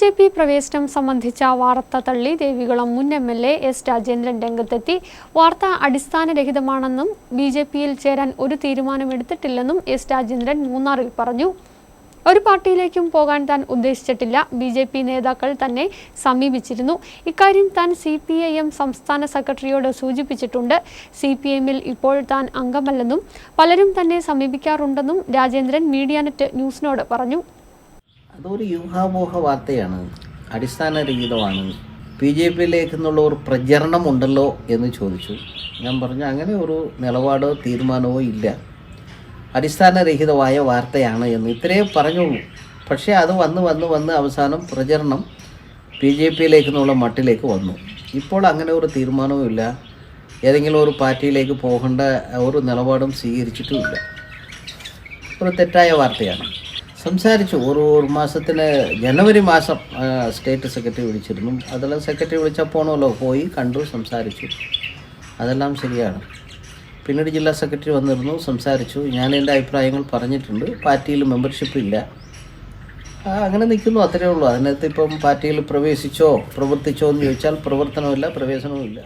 J P പ്രവേശനം സംബന്ധിച്ച വാർത്ത തള്ളി ദേവികുളം മുൻ M L A S Rajendran രംഗത്തെത്തി. വാർത്ത അടിസ്ഥാനരഹിതമാണെന്നും ബി ജെ പിയിൽ ചേരാൻ ഒരു തീരുമാനമെടുത്തിട്ടില്ലെന്നും എസ് രാജേന്ദ്രൻ മൂന്നാറിൽ പറഞ്ഞു. ഒരു പാർട്ടിയിലേക്കും പോകാൻ താൻ ഉദ്ദേശിച്ചിട്ടില്ല. ബി ജെ പി നേതാക്കൾ തന്നെ സമീപിച്ചിരുന്നു. ഇക്കാര്യം താൻ സി പി ഐ എം സംസ്ഥാന സെക്രട്ടറിയോട് സൂചിപ്പിച്ചിട്ടുണ്ട്. സി പി എമ്മിൽ ഇപ്പോൾ താൻ അംഗമല്ലെന്നും പലരും തന്നെ സമീപിക്കാറുണ്ടെന്നും രാജേന്ദ്രൻ മീഡിയാനെറ്റ് ന്യൂസിനോട് പറഞ്ഞു. അതൊരു യൂഹാമോഹ വാർത്തയാണ്. അടിസ്ഥാനരഹിതമാണ് ബി ജെ പിയിലേക്ക് എന്നുള്ള ഒരു പ്രചരണം ഉണ്ടല്ലോ എന്ന് ചോദിച്ചു. ഞാൻ പറഞ്ഞു അങ്ങനെ ഒരു നിലപാടോ തീരുമാനമോ ഇല്ല. അടിസ്ഥാനരഹിതമായ വാർത്തയാണ് എന്ന് ഇത്രയും പറഞ്ഞുള്ളൂ. പക്ഷേ അത് വന്ന് വന്ന് വന്ന് അവസാനം പ്രചരണം ബി ജെ പിയിലേക്ക് എന്നുള്ള മട്ടിലേക്ക് വന്നു. ഇപ്പോൾ അങ്ങനെ ഒരു തീരുമാനവും ഇല്ല. ഏതെങ്കിലും ഒരു പാർട്ടിയിലേക്ക് പോകേണ്ട ഒരു നിലപാടും സ്വീകരിച്ചിട്ടുമില്ല ഒരു തെറ്റായ വാർത്തയാണ്. സംസാരിച്ചു. ഓരോ ഒരു ജനുവരി മാസം സ്റ്റേറ്റ് സെക്രട്ടറി വിളിച്ചിരുന്നു. അതെല്ലാം സെക്രട്ടറി വിളിച്ചാൽ പോകണമല്ലോ പോയി കണ്ടു സംസാരിച്ചു. അതെല്ലാം ശരിയാണ്. പിന്നീട് ജില്ലാ സെക്രട്ടറി വന്നിരുന്നു സംസാരിച്ചു. ഞാൻ എന്റെ അഭിപ്രായങ്ങൾ പറഞ്ഞിട്ടുണ്ട്. പാർട്ടിയിൽ മെമ്പർഷിപ്പ് ഇല്ല. അങ്ങനെ നിൽക്കുന്നു അത്രയേ ഉള്ളൂ. അതിനകത്ത് ഇപ്പം പാർട്ടിയിൽ പ്രവേശിച്ചോ പ്രവർത്തിച്ചോ എന്ന് ചോദിച്ചാൽ പ്രവർത്തനമില്ല പ്രവേശനവും ഇല്ല.